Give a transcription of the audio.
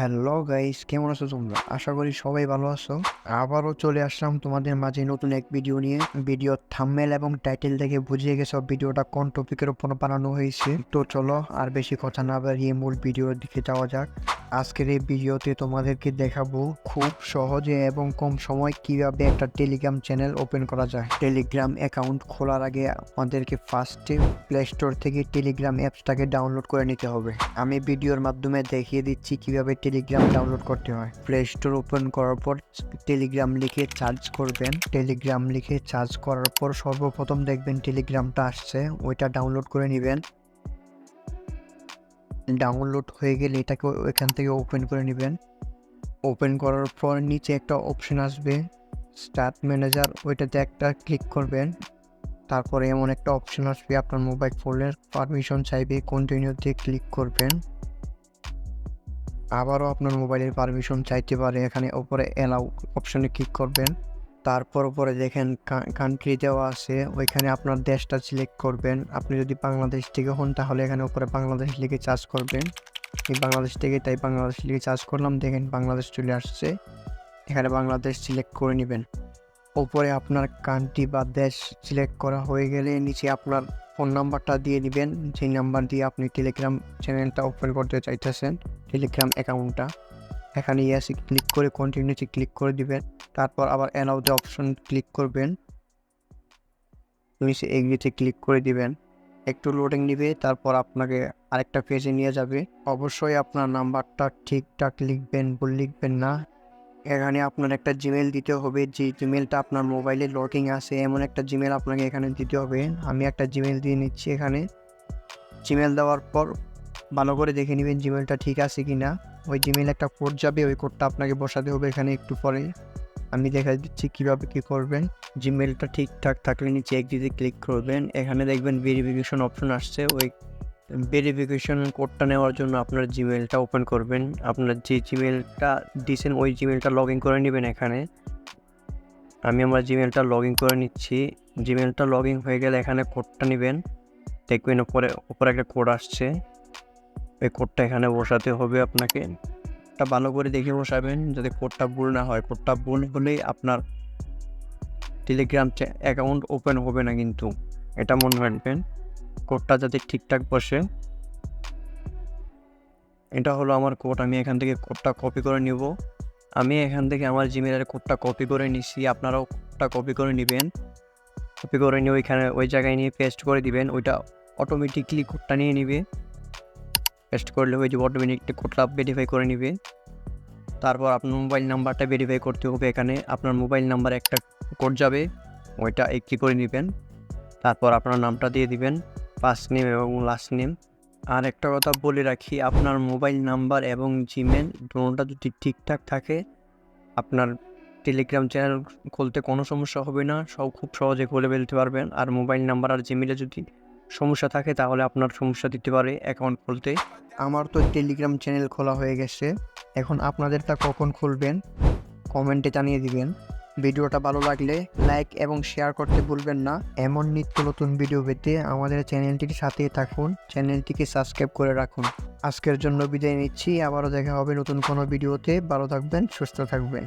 Hello guys, কেমন আছো তোমরা? আশা করি সবাই ভালো আছো। আবারও চলে আসলাম তোমাদের মাঝে নতুন এক ভিডিও নিয়ে। ভিডিও থাম্মেল এবং টাইটেল দেখে বুঝিয়ে গেছো ভিডিওটা কোন টপিকের উপর বানানো হয়েছে। তো চলো আর বেশি কথা না বাড়িয়ে মূল ভিডিওর দিকে যাওয়া যাক। আজকের এই ভিডিওতে তোমাদেরকে দেখাবো খুব সহজে এবং কম সময় কীভাবে একটা টেলিগ্রাম চ্যানেল ওপেন করা যায়। টেলিগ্রাম অ্যাকাউন্ট খোলার আগে আমাদেরকে ফার্স্টে প্লে স্টোর থেকে টেলিগ্রাম অ্যাপসটাকে ডাউনলোড করে নিতে হবে। আমি ভিডিওর মাধ্যমে দেখিয়ে দিচ্ছি কীভাবে টেলিগ্রাম ডাউনলোড করতে হয়। প্লে স্টোর ওপেন করার পর টেলিগ্রাম লিখে চার্জ করবেন। টেলিগ্রাম লিখে চার্জ করার পর সর্বপ্রথম দেখবেন টেলিগ্রামটা আসছে, ওইটা ডাউনলোড করে নেবেন। ডাউনলোড হয়ে গেলে এটাকে এখান থেকে ওপেন করে নেবেন। ওপেন করার পর নিচে একটা অপশন আসবে স্টার্ট ম্যানেজার ওইটাতে একটা ক্লিক করবেন। তারপরে এমন একটা অপশন আসবে, আপনার মোবাইল ফোনের পারমিশন চাইবে কন্টিনিউতে ক্লিক করবেন। আবারও আপনার মোবাইলের পারমিশন চাইতে পারে, এখানে ওপরে অ্যালাউ অপশনে ক্লিক করবেন। তারপর উপরে দেখেন কান্ট্রি দেওয়া আছে, ওইখানে আপনার দেশটা সিলেক্ট করবেন। আপনি যদি বাংলাদেশ থেকে হন, তাহলে এখানে উপরে বাংলাদেশ লিখে চার্জ করবেন। এই বাংলাদেশ থেকে তাই বাংলাদেশ লিখে চার্জ করলাম, দেখেন বাংলাদেশ চলে আসছে। এখানে বাংলাদেশ সিলেক্ট করে নেবেন। ওপরে আপনার কান্ট্রি বা দেশ সিলেক্ট করা হয়ে গেলে নিচে আপনার ফোন নাম্বারটা দিয়ে দিবেন। যেই নাম্বার দিয়ে আপনি টেলিগ্রাম চ্যানেলটা ওপেন করতে চাইতেছেন টেলিগ্রাম অ্যাকাউন্টটা এখানে ইয়াসি ক্লিক করে কন্টিনিউতে ক্লিক করে দিবেন। তারপর আবার অ্যালাউ দ্য অপশন ক্লিক করবেন। নিচে এগ্রিতে ক্লিক করে দিবেন। একটু লোডিং নিবে, তারপর আপনাকে আরেকটা পেজে নিয়ে যাবে। অবশ্যই আপনার নাম্বারটা ঠিকঠাক লিখবেন, ভুল লিখবেন না। এখানে আপনার একটা জিমেল দিতে হবে, যে জিমেলটা আপনার মোবাইলে লগিং আছে, এমন একটা জিমেল আপনাকে এখানে দিতে হবে। আমি একটা জিমেল দিয়ে নিচ্ছি এখানে। জিমেল দেওয়ার পর ভালো করে দেখে নেবেন জিমেলটা ঠিক আছে কি না ওই জিমেল একটা কোড যাবে, ওই কোডটা আপনাকে বসাতে হবে এখানে একটু পরে। আমি দেখা দিচ্ছি কীভাবে কী করবেন। জিমেলটা ঠিকঠাক থাকলে নিচে এক দিতে ক্লিক করবেন। এখানে দেখবেন ভেরিফিকেশন অপশন আসছে। ওই ভেরিফিকেশন কোডটা নেওয়ার জন্য আপনার জিমেলটা ওপেন করবেন। আপনার যে জিমেলটা দিয়েছেন ওই জিমেলটা লগ ইন করে নেবেন এখানে। আমি আমার জিমেলটা লগ ইন করে নিচ্ছি। জিমেলটা লগ ইন হয়ে গেলে এখানে কোডটা নেবেন। দেখবেন উপরে ওপরে একটা কোড আসছে। ওই কোডটা এখানে বসাতে হবে আপনাকে। কোডটা ভালো করে দেখে বসাবেন যাতে কোডটা ভুল না হয়। কোডটা ভুল হলেই আপনার টেলিগ্রাম অ্যাকাউন্ট ওপেন হবে না কিন্তু। এটা মনে রাখবেন। কোডটা যাতে ঠিকঠাক বসে। এটা হলো আমার কোড আমি এখান থেকে কোডটা কপি করে নিব। আমি এখান থেকে আমার জিমেলের কোডটা কপি করে নিছি। আপনারাও কোডটা কপি করে নেবেন। কপি করে নিয়ে ওইখানে ওই জায়গায় নিয়ে পেস্ট করে দিবেন। ওইটা অটোমেটিকলি কোডটা নিয়ে নিবে। পেস্ট করলে ওই যে অটোমেটিক কোডটা ভেরিফাই করে নিবে। তারপর আপনার মোবাইল নাম্বারটা ভেরিফাই করতে হবে এখানে। আপনার মোবাইল নাম্বার একটা কোড যাবে, ওইটা একটি করে নেবেন। তারপর আপনার নামটা দিয়ে দিবেন ফার্স্ট নেম এবং লাস্ট নেম আর একটা কথা বলে রাখি, আপনার মোবাইল নাম্বার এবং জিমেল দুটোটা যদি ঠিকঠাক থাকে, আপনার টেলিগ্রাম চ্যানেল খুলতে কোনো সমস্যা হবে না। সব খুব সহজে খুলে ফেলতে পারবেন। আর মোবাইল নাম্বার আর জিমেলে যদি সমস্যা থাকে, তাহলে আপনার সমস্যা দিতে পারে অ্যাকাউন্ট খুলতে। আমার তো টেলিগ্রাম চ্যানেল খোলা হয়ে গেছে। এখন আপনাদেরটা কখন খুলবেন? কমেন্টে জানিয়ে দিবেন। ভিডিওটা ভালো লাগলে লাইক এবং শেয়ার করতে ভুলবেন না। এমন নিত্য নতুন ভিডিও পেতে আমাদের চ্যানেলটির সাথেই থাকুন। চ্যানেলটিকে সাবস্ক্রাইব করে রাখুন। আজকের জন্য বিদায় নিচ্ছি। আবারও দেখা হবে নতুন কোনো ভিডিওতে ভালো থাকবেন, সুস্থ থাকবেন।